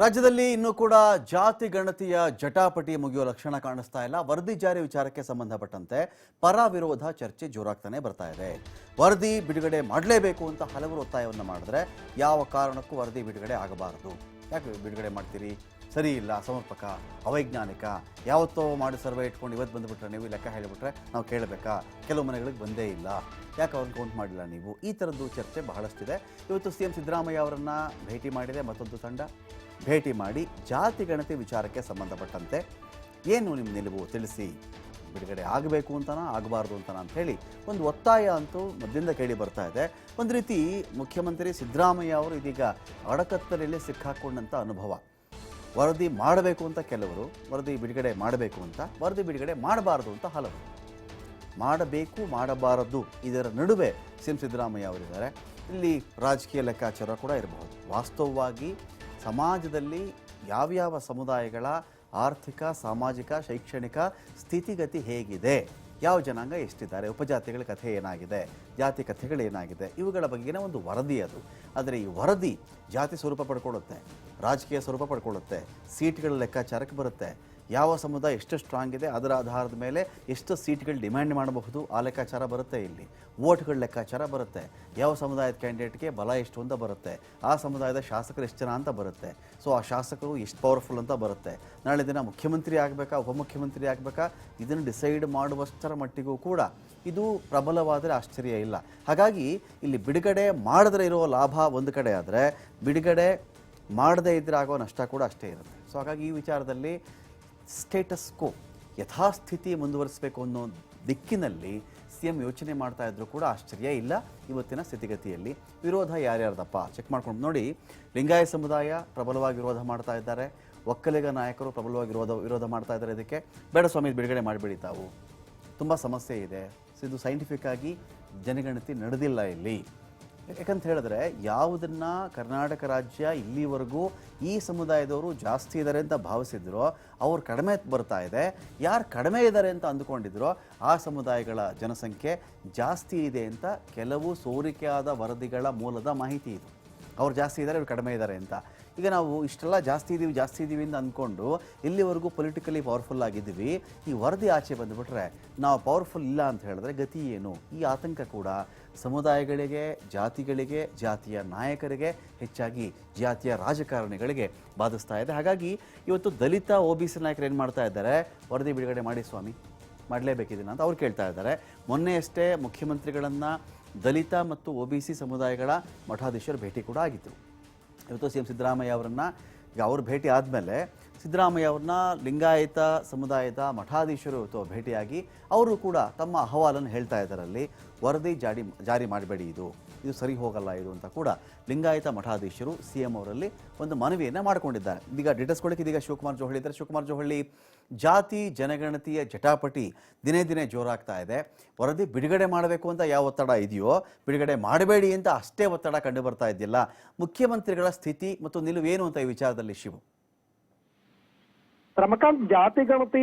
ರಾಜ್ಯದಲ್ಲಿ ಇನ್ನೂ ಕೂಡ ಜಾತಿ ಗಣತಿಯ ಜಟಾಪಟಿ ಮುಗಿಯುವ ಲಕ್ಷಣ ಕಾಣಿಸ್ತಾ ಇಲ್ಲ. ವರದಿ ಜಾರಿ ವಿಚಾರಕ್ಕೆ ಸಂಬಂಧಪಟ್ಟಂತೆ ಪರ ವಿರೋಧ ಚರ್ಚೆ ಜೋರಾಗ್ತಾನೆ ಬರ್ತಾ ಇದೆ. ವರದಿ ಬಿಡುಗಡೆ ಮಾಡಲೇಬೇಕು ಅಂತ ಹಲವರು ಒತ್ತಾಯವನ್ನು ಮಾಡಿದ್ರೆ ಯಾವ ಕಾರಣಕ್ಕೂ ವರದಿ ಬಿಡುಗಡೆ ಆಗಬಾರದು. ಯಾಕೆ ಬಿಡುಗಡೆ ಮಾಡ್ತೀರಿ? ಸರಿ ಇಲ್ಲ, ಸಮರ್ಪಕ, ಅವೈಜ್ಞಾನಿಕ, ಯಾವತ್ತೋ ಮಾಡಿ ಸರ್ವೆ ಇಟ್ಕೊಂಡು ಇವತ್ತು ಬಂದುಬಿಟ್ರೆ ನೀವು ಲೆಕ್ಕ ಹೇಳಿಬಿಟ್ರೆ ನಾವು ಕೇಳಬೇಕಾ? ಕೆಲವು ಮನೆಗಳಿಗೆ ಬಂದೇ ಇಲ್ಲ. ಯಾಕೆ ಅವ್ರನ್ನ ಕೌಂಟ್ ಮಾಡಿಲ್ಲ ನೀವು? ಈ ಥರದ್ದು ಚರ್ಚೆ ಬಹಳಷ್ಟಿದೆ. ಇವತ್ತು ಸಿ ಎಂ ಸಿದ್ದರಾಮಯ್ಯ ಅವರನ್ನು ಭೇಟಿ ಮಾಡಿದೆ, ಮತ್ತೊಂದು ತಂಡ. ಭೇಟಿ ಮಾಡಿ ಜಾತಿ ಗಣತಿ ವಿಚಾರಕ್ಕೆ ಸಂಬಂಧಪಟ್ಟಂತೆ ಏನು ನಿಮ್ಮ ನಿಲುವು ತಿಳಿಸಿ? ಬಿಡುಗಡೆ ಆಗಬೇಕು ಅಂತನಾ, ಆಗಬಾರ್ದು ಅಂತನಾ ಅಂತ ಹೇಳಿ ಒಂದು ಒತ್ತಾಯ ಅಂತೂ ಮಧ್ಯದಿಂದ ಕೇಳಿ ಬರ್ತಾ ಇದೆ. ಒಂದು ರೀತಿ ಮುಖ್ಯಮಂತ್ರಿ ಸಿದ್ದರಾಮಯ್ಯ ಅವರು ಇದೀಗ ಅಡಕತ್ತಲೆಯಲ್ಲಿ ಸಿಕ್ಕಾಕೊಂಡಂಥ ಅನುಭವ. ವರದಿ ಮಾಡಬೇಕು ಅಂತ ಕೆಲವರು, ವರದಿ ಬಿಡುಗಡೆ ಮಾಡಬೇಕು ಅಂತ, ವರದಿ ಬಿಡುಗಡೆ ಮಾಡಬಾರದು ಅಂತ ಹಲವರು ಮಾಡಬೇಕು, ಮಾಡಬಾರದು, ಇದರ ನಡುವೆ ಸಿ ಎಂ ಸಿದ್ದರಾಮಯ್ಯ ಅವರಿದ್ದಾರೆ. ಇಲ್ಲಿ ರಾಜಕೀಯ ಲೆಕ್ಕಾಚಾರ ಕೂಡ ಇರಬಹುದು. ವಾಸ್ತವವಾಗಿ ಸಮಾಜದಲ್ಲಿ ಯಾವ್ಯಾವ ಸಮುದಾಯಗಳ ಆರ್ಥಿಕ, ಸಾಮಾಜಿಕ, ಶೈಕ್ಷಣಿಕ ಸ್ಥಿತಿಗತಿ ಹೇಗಿದೆ? ಯಾವ ಜನಾಂಗ ಎಷ್ಟಿದ್ದಾರೆ, ಉಪಜಾತಿಗಳ ಕಥೆ ಏನಾಗಿದೆ, ಜಾತಿ ಕಥೆಗಳೇನಾಗಿದೆ ಇವುಗಳ ಬಗ್ಗೆನೇ ಒಂದು ವರದಿ ಅದು. ಆದರೆ ಈ ವರದಿ ಜಾತಿ ಸ್ವರೂಪ ಪಡ್ಕೊಳ್ಳುತ್ತೆ, ರಾಜಕೀಯ ಸ್ವರೂಪ ಪಡ್ಕೊಳ್ಳುತ್ತೆ, ಸೀಟ್ಗಳ ಲೆಕ್ಕಾಚಾರಕ್ಕೆ ಬರುತ್ತೆ ಯಾವ ಸಮುದಾಯ ಎಷ್ಟು ಸ್ಟ್ರಾಂಗ್ ಇದೆ, ಅದರ ಆಧಾರದ ಮೇಲೆ ಎಷ್ಟು ಸೀಟ್ಗಳು ಡಿಮ್ಯಾಂಡ್ ಮಾಡಬಹುದು, ಆ ಲೆಕ್ಕಾಚಾರ ಬರುತ್ತೆ ಇಲ್ಲಿ. ವೋಟ್ಗಳ ಲೆಕ್ಕಾಚಾರ ಬರುತ್ತೆ. ಯಾವ ಸಮುದಾಯದ ಕ್ಯಾಂಡಿಡೇಟ್ಗೆ ಬಲ ಎಷ್ಟು ಅಂತ ಬರುತ್ತೆ. ಆ ಸಮುದಾಯದ ಶಾಸಕರು ಎಷ್ಟು ಜನ ಅಂತ ಬರುತ್ತೆ. ಸೊ ಆ ಶಾಸಕರು ಎಷ್ಟು ಪವರ್ಫುಲ್ ಅಂತ ಬರುತ್ತೆ. ನಾಳೆ ದಿನ ಮುಖ್ಯಮಂತ್ರಿ ಆಗಬೇಕಾ, ಉಪಮುಖ್ಯಮಂತ್ರಿ ಆಗಬೇಕಾ, ಇದನ್ನು ಡಿಸೈಡ್ ಮಾಡುವಷ್ಟರ ಮಟ್ಟಿಗೂ ಕೂಡ ಇದು ಪ್ರಬಲವಾದರೆ ಆಶ್ಚರ್ಯ ಇಲ್ಲ. ಹಾಗಾಗಿ, ಇಲ್ಲಿ ಬಿಡುಗಡೆ ಮಾಡಿದ್ರೆ ಇರೋ ಲಾಭ ಒಂದು ಕಡೆ ಆದರೆ, ಬಿಡುಗಡೆ ಮಾಡದೇ ಇದ್ರೆ ಆಗೋ ನಷ್ಟ ಕೂಡ ಅಷ್ಟೇ ಇರುತ್ತೆ. ಸೊ ಹಾಗಾಗಿ ಈ ವಿಚಾರದಲ್ಲಿ ಸ್ಟೇಟಸ್ ಕೋ ಯಥಾಸ್ಥಿತಿ ಮುಂದುವರಿಸಬೇಕು ಅನ್ನೋ ದಿಕ್ಕಿನಲ್ಲಿ ಸಿ ಎಂ ಯೋಚನೆ ಮಾಡ್ತಾ ಇದ್ರು ಕೂಡ ಆಶ್ಚರ್ಯ ಇಲ್ಲ. ಇವತ್ತಿನ ಸ್ಥಿತಿಗತಿಯಲ್ಲಿ ವಿರೋಧ ಯಾರ್ಯಾರ್ದಪ್ಪ? ಚೆಕ್ ಮಾಡ್ಕೊಂಡು ನೋಡಿ. ಲಿಂಗಾಯ ಸಮುದಾಯ ಪ್ರಬಲವಾಗಿ ವಿರೋಧ ಮಾಡ್ತಾ ಇದ್ದಾರೆ. ಒಕ್ಕಲಿಗ ನಾಯಕರು ಪ್ರಬಲವಾಗಿ ವಿರೋಧ ವಿರೋಧ ಮಾಡ್ತಾ ಇದ್ದಾರೆ ಇದಕ್ಕೆ. ಬೇಡ ಸ್ವಾಮಿ ಬಿಡುಗಡೆ ಮಾಡಿಬಿಡಿ ತಾವು. ತುಂಬ ಸಮಸ್ಯೆ ಇದೆ. ಇದು ಸೈಂಟಿಫಿಕ್ ಆಗಿ ಜನಗಣತಿ ನಡೆದಿಲ್ಲ ಇಲ್ಲಿ. ಯಾಕಂತ ಹೇಳಿದ್ರೆ ಯಾವುದನ್ನ ಕರ್ನಾಟಕ ರಾಜ್ಯ ಇಲ್ಲಿವರೆಗೂ ಈ ಸಮುದಾಯದವರು ಜಾಸ್ತಿ ಇದ್ದಾರೆ ಅಂತ ಭಾವಿಸಿದ್ರೋ, ಅವ್ರು ಕಡಿಮೆ ಬರ್ತಾ ಇದೆ. ಯಾರು ಕಡಿಮೆ ಇದ್ದಾರೆ ಅಂತ ಅಂದುಕೊಂಡಿದ್ರೋ, ಆ ಸಮುದಾಯಗಳ ಜನಸಂಖ್ಯೆ ಜಾಸ್ತಿ ಇದೆ ಅಂತ ಕೆಲವು ಸೋರಿಕೆಯಾದ ವರದಿಗಳ ಮೂಲದ ಮಾಹಿತಿ ಇದು. ಅವ್ರು ಜಾಸ್ತಿ ಇದ್ದಾರೆ, ಇವ್ರು ಕಡಿಮೆ ಇದ್ದಾರೆ ಅಂತ. ಈಗ ನಾವು ಇಷ್ಟೆಲ್ಲ ಜಾಸ್ತಿ ಇದ್ದೀವಿ ಜಾಸ್ತಿ ಇದ್ದೀವಿ ಅಂತ ಅಂದ್ಕೊಂಡು ಇಲ್ಲಿವರೆಗೂ ಪೊಲಿಟಿಕಲಿ ಪವರ್ಫುಲ್ ಆಗಿದ್ದೀವಿ. ಈ ವರದಿ ಆಚೆ ಬಂದುಬಿಟ್ರೆ ನಾವು ಪವರ್ಫುಲ್ ಇಲ್ಲ ಅಂತ ಹೇಳಿದ್ರೆ ಗತಿ ಏನು? ಈ ಆತಂಕ ಕೂಡ ಸಮುದಾಯಗಳಿಗೆ, ಜಾತಿಗಳಿಗೆ, ಜಾತಿಯ ನಾಯಕರಿಗೆ, ಹೆಚ್ಚಾಗಿ ಜಾತಿಯ ರಾಜಕಾರಣಿಗಳಿಗೆ ಬಾಧಿಸ್ತಾ ಇದೆ. ಹಾಗಾಗಿ ಇವತ್ತು ದಲಿತ ಒ ಬಿ ಸಿ ನಾಯಕರು ಏನು ಮಾಡ್ತಾ ಇದ್ದಾರೆ? ವರದಿ ಬಿಡುಗಡೆ ಮಾಡಿ ಸ್ವಾಮಿ. ಮಾಡಲೇಬೇಕಿದನ್ನ ಅಂತ ಅವ್ರು ಕೇಳ್ತಾ ಇದ್ದಾರೆ. ಮೊನ್ನೆಯಷ್ಟೇ ಮುಖ್ಯಮಂತ್ರಿಗಳನ್ನು ದಲಿತ ಮತ್ತು ಒ ಬಿ ಸಿ ಸಮುದಾಯಗಳ ಮಠಾಧೀಶರು ಭೇಟಿ ಕೂಡ ಆಗಿತ್ತು ಇವತ್ತು ಸಿ ಎಂ ಸಿದ್ದರಾಮಯ್ಯ ಅವರನ್ನ, ಈಗ ಅವ್ರ ಭೇಟಿ ಆದಮೇಲೆ ಸಿದ್ದರಾಮಯ್ಯ ಅವ್ರನ್ನ ಲಿಂಗಾಯತ ಸಮುದಾಯದ ಮಠಾಧೀಶರು ಇವತ್ತು ಭೇಟಿಯಾಗಿ ಅವರು ಕೂಡ ತಮ್ಮ ಅಹವಾಲನ್ನು ಹೇಳ್ತಾ ಇದ್ದಾರೆ ಅಲ್ಲಿ ವರದಿ ಜಾರಿ ಜಾರಿ ಮಾಡಬೇಡಿ ಇದು. ಇದು ಸರಿ ಹೋಗಲ್ಲ ಇದು ಅಂತ ಕೂಡ ಲಿಂಗಾಯತ ಮಠಾಧೀಶರು ಸಿ ಎಂ ಅವರಲ್ಲಿ ಒಂದು ಮನವಿಯನ್ನು ಮಾಡಿಕೊಂಡಿದ್ದಾರೆ. ಇದೀಗ ಡಿಟೇಲ್ಸ್ಕೊಳ್ಳಿಕ್ಕೆ ಇದೀಗ ಶಿವಕುಮಾರ್ ಜೋಹಳಿ ಇದ್ದಾರೆ. ಶಿವಕುಮಾರ್ ಜೋಹಳಿ ಜಾತಿ, ಜನಗಣತಿಯ ಜಟಾಪಟಿ ದಿನೇ ದಿನೇ ಜೋರಾಗ್ತಾ ಇದೆ. ವರದಿ ಬಿಡುಗಡೆ ಮಾಡಬೇಕು ಅಂತ ಯಾವ ಒತ್ತಡ ಇದೆಯೋ, ಬಿಡುಗಡೆ ಮಾಡಬೇಡಿ ಅಂತ ಅಷ್ಟೇ ಒತ್ತಡ ಕಂಡು ಬರ್ತಾ ಇದೆಯಲ್ಲ ಮುಖ್ಯಮಂತ್ರಿಗಳ ಸ್ಥಿತಿ ಮತ್ತು ನಿಲುವೇನು ಅಂತ ಈ ವಿಚಾರದಲ್ಲಿ ಶಿವು? ರಮಕಾಂತ್, ಜಾತಿ, ಗಣತಿ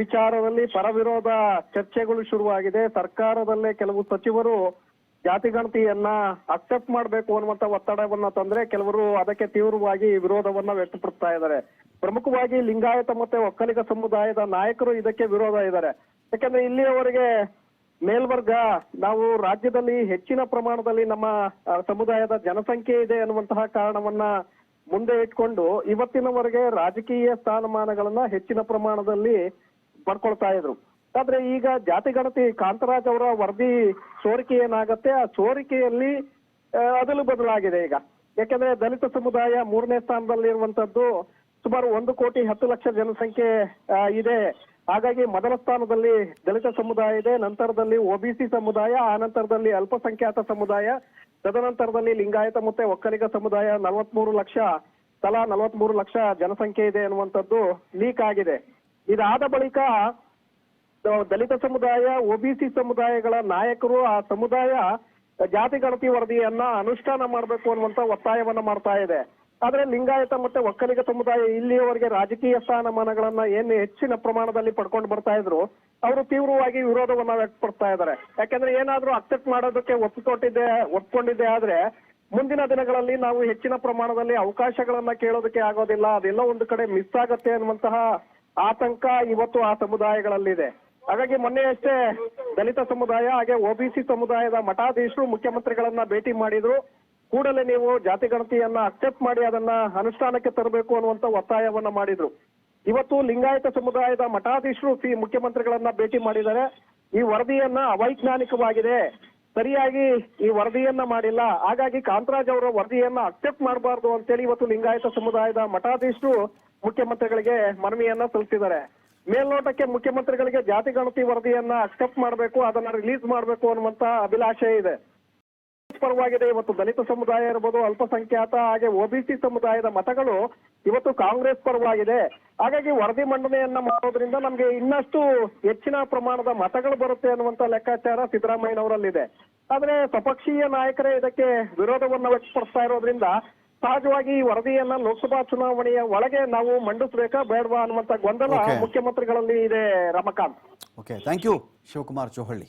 ವಿಚಾರದಲ್ಲಿ ಪರವಿರೋಧ ಚರ್ಚೆಗಳು ಶುರುವಾಗಿದೆ. ಸರ್ಕಾರದಲ್ಲೇ ಕೆಲವು ಸಚಿವರು ಜಾತಿ ಗಣತಿಯನ್ನ ಅಕ್ಸೆಪ್ಟ್ ಮಾಡಬೇಕು ಅನ್ನುವಂತ ಒತ್ತಡವನ್ನ ತಂದ್ರೆ ಕೆಲವರು ಅದಕ್ಕೆ ತೀವ್ರವಾಗಿ ವಿರೋಧವನ್ನ ವ್ಯಕ್ತಪಡಿಸ್ತಾ ಇದ್ದಾರೆ. ಪ್ರಮುಖವಾಗಿ ಲಿಂಗಾಯತ ಮತ್ತೆ ಒಕ್ಕಲಿಗ ಸಮುದಾಯದ ನಾಯಕರು ಇದಕ್ಕೆ ವಿರೋಧ ಇದ್ದಾರೆ. ಯಾಕಂದ್ರೆ ಇಲ್ಲಿಯವರೆಗೆ ಮೇಲ್ವರ್ಗ, ನಾವು ರಾಜ್ಯದಲ್ಲಿ ಹೆಚ್ಚಿನ ಪ್ರಮಾಣದಲ್ಲಿ ನಮ್ಮ ಸಮುದಾಯದ ಜನಸಂಖ್ಯೆ ಇದೆ ಅನ್ನುವಂತಹ ಕಾರಣವನ್ನ ಮುಂದೆ ಇಟ್ಕೊಂಡು ಇವತ್ತಿನವರೆಗೆ ರಾಜಕೀಯ ಸ್ಥಾನಮಾನಗಳನ್ನ ಹೆಚ್ಚಿನ ಪ್ರಮಾಣದಲ್ಲಿ ಪಡ್ಕೊಳ್ತಾ ಇದ್ರು. ಆದ್ರೆ ಈಗ ಜಾತಿ ಗಣತಿ, ಕಾಂತರಾಜ್ ಅವರ ವರದಿ ಸೋರಿಕೆ ಏನಾಗತ್ತೆ, ಆ ಸೋರಿಕೆಯಲ್ಲಿ ಅದಲು ಬದಲಾಗಿದೆ ಈಗ. ಯಾಕಂದ್ರೆ ದಲಿತ ಸಮುದಾಯ ಮೂರನೇ ಸ್ಥಾನದಲ್ಲಿ ಇರುವಂತದ್ದು ಸುಮಾರು ಒಂದು ಕೋಟಿ ಹತ್ತು ಲಕ್ಷ ಜನಸಂಖ್ಯೆ ಇದೆ. ಹಾಗಾಗಿ ಮೊದಲ ಸ್ಥಾನದಲ್ಲಿ ದಲಿತ ಸಮುದಾಯ ಇದೆ, ನಂತರದಲ್ಲಿ ಒಬಿಸಿ ಸಮುದಾಯ, ಆ ನಂತರದಲ್ಲಿ ಅಲ್ಪಸಂಖ್ಯಾತ ಸಮುದಾಯ, ತದನಂತರದಲ್ಲಿ ಲಿಂಗಾಯತ ಮತ್ತೆ ಒಕ್ಕಲಿಗ ಸಮುದಾಯ, ನಲವತ್ಮೂರು ಲಕ್ಷ, ತಲಾ ನಲವತ್ಮೂರು ಲಕ್ಷ ಜನಸಂಖ್ಯೆ ಇದೆ ಅನ್ನುವಂಥದ್ದು ಲೀಕ್ ಆಗಿದೆ. ಇದಾದ ಬಳಿಕ ದಲಿತ ಸಮುದಾಯ ಒಬಿಸಿ ಸಮುದಾಯಗಳ ನಾಯಕರು ಆ ಸಮುದಾಯ ಜಾತಿ ಗಣತಿ ವರದಿಯನ್ನ ಅನುಷ್ಠಾನ ಮಾಡಬೇಕು ಅನ್ನುವಂತ ಒತ್ತಾಯವನ್ನ ಮಾಡ್ತಾ ಇದೆ. ಆದ್ರೆ ಲಿಂಗಾಯತ ಮತ್ತೆ ಒಕ್ಕಲಿಗ ಸಮುದಾಯ ಇಲ್ಲಿಯವರೆಗೆ ರಾಜಕೀಯ ಸ್ಥಾನಮಾನಗಳನ್ನ ಏನು ಹೆಚ್ಚಿನ ಪ್ರಮಾಣದಲ್ಲಿ ಪಡ್ಕೊಂಡು ಬರ್ತಾ ಇದ್ರು, ಅವರು ತೀವ್ರವಾಗಿ ವಿರೋಧವನ್ನ ವ್ಯಕ್ತಪಡ್ತಾ ಇದ್ದಾರೆ ಯಾಕಂದ್ರೆ ಏನಾದ್ರೂ ಅಕ್ಸೆಪ್ಟ್ ಮಾಡೋದಕ್ಕೆ ಒಪ್ಪಿಕೊಟ್ಟಿದ್ದೆ, ಒಪ್ಕೊಂಡಿದ್ದೆ ಆದ್ರೆ ಮುಂದಿನ ದಿನಗಳಲ್ಲಿ ನಾವು ಹೆಚ್ಚಿನ ಪ್ರಮಾಣದಲ್ಲಿ ಅವಕಾಶಗಳನ್ನ ಕೇಳೋದಕ್ಕೆ ಆಗೋದಿಲ್ಲ, ಅದೆಲ್ಲ ಒಂದು ಕಡೆ ಮಿಸ್ ಆಗತ್ತೆ ಅನ್ನುವಂತಹ ಆತಂಕ ಇವತ್ತು ಆ ಸಮುದಾಯಗಳಲ್ಲಿದೆ. ಹಾಗಾಗಿ ಮೊನ್ನೆಯಷ್ಟೇ ದಲಿತ ಸಮುದಾಯ ಹಾಗೆ ಒಬಿಸಿ ಸಮುದಾಯದ ಮಠಾಧೀಶರು, ಮುಖ್ಯಮಂತ್ರಿಗಳನ್ನ ಭೇಟಿ ಮಾಡಿದ್ರು. ಕೂಡಲೇ ನೀವು ಜಾತಿ ಗಣತಿಯನ್ನ ಅಕ್ಸೆಪ್ಟ್ ಮಾಡಿ ಅದನ್ನ ಅನುಷ್ಠಾನಕ್ಕೆ ತರಬೇಕು ಅನ್ನುವಂತ ಒತ್ತಾಯವನ್ನ ಮಾಡಿದ್ರು. ಇವತ್ತು ಲಿಂಗಾಯತ ಸಮುದಾಯದ ಮಠಾಧೀಶರು ಸಿ ಮುಖ್ಯಮಂತ್ರಿಗಳನ್ನ ಭೇಟಿ ಮಾಡಿದ್ದಾರೆ. ಈ ವರದಿಯನ್ನ ಅವೈಜ್ಞಾನಿಕವಾಗಿದೆ. ಸರಿಯಾಗಿ ಈ ವರದಿಯನ್ನ ಮಾಡಿಲ್ಲ. ಹಾಗಾಗಿ ಕಾಂತರಾಜ್ ಅವರ ವರದಿಯನ್ನ ಅಕ್ಸೆಪ್ಟ್ ಮಾಡಬಾರ್ದು ಅಂತೇಳಿ ಇವತ್ತು ಲಿಂಗಾಯತ ಸಮುದಾಯದ ಮಠಾಧೀಶರು ಮುಖ್ಯಮಂತ್ರಿಗಳಿಗೆ ಮನವಿಯನ್ನ ಸಲ್ಲಿಸಿದ್ದಾರೆ. ಮೇಲ್ನೋಟಕ್ಕೆ ಮುಖ್ಯಮಂತ್ರಿಗಳಿಗೆ ಜಾತಿ ಗಣತಿ ವರದಿಯನ್ನ ಅಕ್ಸೆಪ್ಟ್ ಮಾಡಬೇಕು, ಅದನ್ನ ರಿಲೀಸ್ ಮಾಡಬೇಕು ಅನ್ನುವಂತ ಅಭಿಲಾಷೆ ಇದೆ. ಪರವಾಗಿದೆ, ಇವತ್ತು ದಲಿತ ಸಮುದಾಯ ಇರ್ಬೋದು, ಅಲ್ಪಸಂಖ್ಯಾತ ಹಾಗೆ ಒಬಿಸಿ ಸಮುದಾಯದ ಮತಗಳು ಇವತ್ತು ಕಾಂಗ್ರೆಸ್ ಪರವಾಗಿದೆ. ಹಾಗಾಗಿ ವರದಿ ಮಂಡನೆಯನ್ನ ಮಾಡೋದ್ರಿಂದ ನಮ್ಗೆ ಇನ್ನಷ್ಟು ಹೆಚ್ಚಿನ ಪ್ರಮಾಣದ ಮತಗಳು ಬರುತ್ತೆ ಅನ್ನುವಂತ ಲೆಕ್ಕಾಚಾರ ಸಿದ್ದರಾಮಯ್ಯನವರಲ್ಲಿದೆ. ಆದ್ರೆ ಸ್ವಪಕ್ಷೀಯ ನಾಯಕರೇ ಇದಕ್ಕೆ ವಿರೋಧವನ್ನ ವ್ಯಕ್ತಪಡಿಸ್ತಾ ಇರೋದ್ರಿಂದ ಸಹಜವಾಗಿ ಈ ವರದಿಯನ್ನ ಲೋಕಸಭಾ ಚುನಾವಣೆಯ ಒಳಗೆ ನಾವು ಮಂಡಿಸಬೇಕಾ ಬೇಡವಾ ಅನ್ನುವಂತ ಗೊಂದಲ ಮುಖ್ಯಮಂತ್ರಿಗಳಲ್ಲಿ ಇದೆ Ramakant. Okay thank you Shivakumar Chohalli.